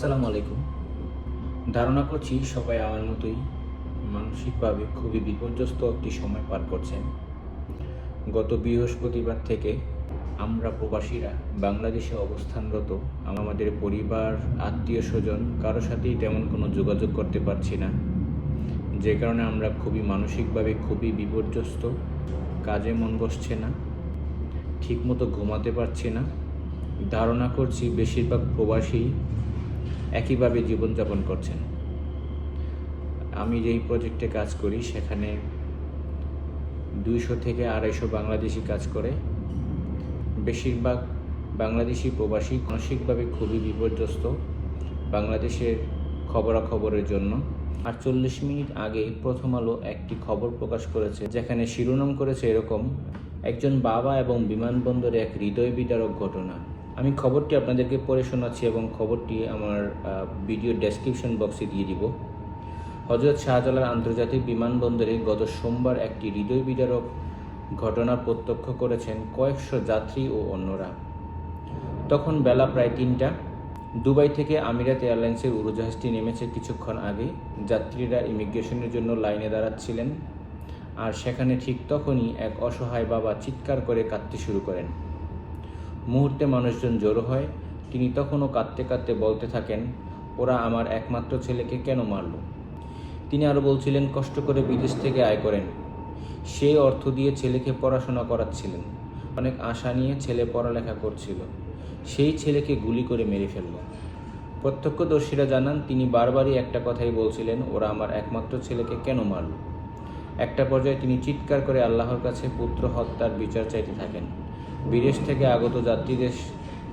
আসসালামু আলাইকুম। ধারণা করছি সবাই আমার মতোই মানসিকভাবে খুবই বিপর্যস্ত একটি সময় পার করছেন। গত বৃহস্পতিবার থেকে আমরা প্রবাসীরা বাংলাদেশে অবস্থানরত আমাদের পরিবার, আত্মীয় স্বজন কারোর সাথেই তেমন কোনো যোগাযোগ করতে পারছি না। যে কারণে আমরা খুবই মানসিকভাবে খুবই বিপর্যস্ত, কাজে মন বসছে না, ঠিকমতো ঘুমাতে পারছি না। ধারণা করছি বেশিরভাগ প্রবাসী একইভাবে জীবনযাপন করছেন। আমি যেই প্রজেক্টে কাজ করি, সেখানে দুইশো থেকে আড়াইশো বাংলাদেশি কাজ করে। বেশিরভাগ বাংলাদেশি প্রবাসী মানসিকভাবে খুবই বিপর্যস্ত বাংলাদেশের খবরাখবরের জন্য। আটচল্লিশ মিনিট আগে প্রথম আলো একটি খবর প্রকাশ করেছে, যেখানে শিরোনাম করেছে এরকম, একজন বাবা এবং বিমানবন্দরে এক হৃদয় বিদারক ঘটনা। আমি খবরটি আপনাদেরকে পড়ে শোনাচ্ছি এবং খবরটি আমার ভিডিও ডেসক্রিপশন বক্সে দিয়ে দিব। হজরত শাহজালাল আন্তর্জাতিক বিমানবন্দরে গত সোমবার একটি হৃদয় বিদারক ঘটনা প্রত্যক্ষ করেছেন কয়েকশো যাত্রী ও অন্যরা। তখন বেলা প্রায় তিনটা। দুবাই থেকে আমিরাত এয়ারলাইন্সের উড়োজাহাজটি নেমেছে কিছুক্ষণ আগে। যাত্রীরা ইমিগ্রেশনের জন্য লাইনে দাঁড়াচ্ছিলেন। আর সেখানে ঠিক তখনই এক অসহায় বাবা চিৎকার করে কাঁদতে শুরু করেন। মুহূর্তে মানুষজন জড়ো হয়, তিনি তখনও কাঁদতে কাঁদতে বলতে থাকেন, ওরা আমার একমাত্র ছেলেকে কেন মারল? তিনি আরও বলছিলেন, কষ্ট করে বিদেশ থেকে আয় করেন। সেই অর্থ দিয়ে ছেলেকে পড়াশোনা করাচ্ছিলেন। অনেক আশা নিয়ে ছেলে পড়ালেখা করছিল। সেই ছেলেকে গুলি করে মেরে ফেলল। প্রত্যক্ষদর্শীরা জানান, তিনি বারবারই একটা কথাই বলছিলেন, ওরা আমার একমাত্র ছেলেকে কেন মারল? একটা পর্যায়ে তিনি চিৎকার করে আল্লাহর কাছে পুত্র হত্যার বিচার চাইতে থাকেন। বিদেশ থেকে আগত যাত্রীদের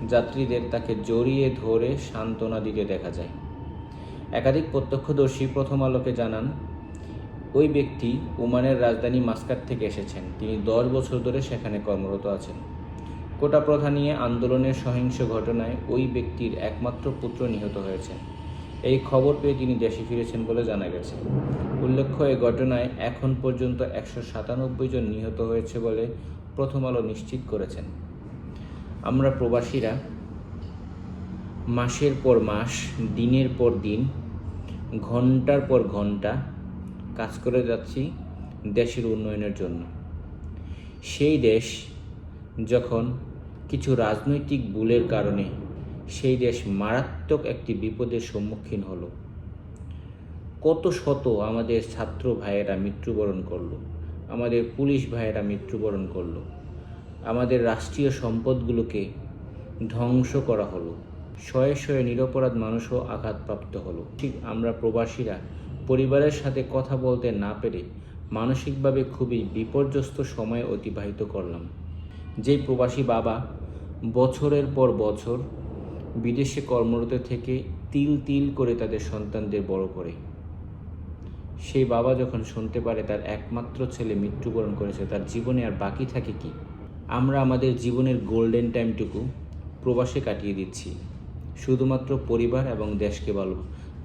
যাত্রীদের তাকে জড়িয়ে ধরে সান্ত্বনা দিতে দেখা যায়। একাধিক প্রত্যক্ষদর্শী প্রথম আলোকে জানান, ওই ব্যক্তি ওমানের রাজধানী মাস্কাট থেকে এসেছেন। তিনি দশ বছর ধরে সেখানে কর্মরত আছেন। কোটা প্রথা নিয়ে আন্দোলনের সহিংস ঘটনায় ওই ব্যক্তির একমাত্র পুত্র নিহত হয়েছেন। এই খবর পেয়ে তিনি দেশে ফিরেছেন বলে জানা গেছে। উল্লেখ্য এই ঘটনায় এখন পর্যন্ত একশো সাতানব্বই জন নিহত হয়েছে বলে প্রথম আলো নিশ্চিত করেছেন। আমরা প্রবাসীরা মাসের পর মাস, দিনের পর দিন, ঘণ্টার পর ঘণ্টা কাজ করে যাচ্ছি দেশের উন্নয়নের জন্য। সেই দেশ যখন কিছু রাজনৈতিক ভুলের কারণে সেই দেশ মারাত্মক একটি বিপদের সম্মুখীন হলো। কত শত আমাদের ছাত্র ভাইয়েরা মৃত্যুবরণ করল, আমাদের পুলিশ ভাইয়েরা মৃত্যুবরণ করল, আমাদের রাষ্ট্রীয় সম্পদগুলোকে ধ্বংস করা হলো, শয়ে শয়ে নিরপরাধ মানুষও আঘাতপ্রাপ্ত হলো। ঠিক আমরা প্রবাসীরা পরিবারের সাথে কথা বলতে না পেরে মানসিকভাবে খুবই বিপর্যস্ত সময় অতিবাহিত করলাম। যেই প্রবাসী বাবা বছরের পর বছর বিদেশে কর্মরত থেকে তিল তিল করে তাদের সন্তানদের বড় করে। সেই বাবা যখন শুনতে পারে তার একমাত্র ছেলে মৃত্যুবরণ করেছে, তার জীবনে আর বাকি থাকে কি? আমরা আমাদের জীবনের গোল্ডেন টাইমটুকু প্রবাসে কাটিয়ে দিচ্ছি, শুধুমাত্র পরিবার এবং দেশকে ভালো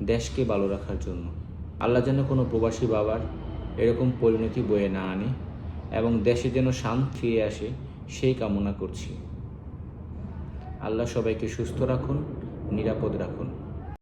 দেশকে ভালো রাখার জন্য। আল্লাহ যেন কোনো প্রবাসী বাবার এরকম পরিণতি বয়ে না আনে এবং দেশে যেন শান্ত ফিরে আসে, সেই কামনা করছি। আল্লাহ সবাইকে সুস্থ রাখুন নিরাপদ রাখুন।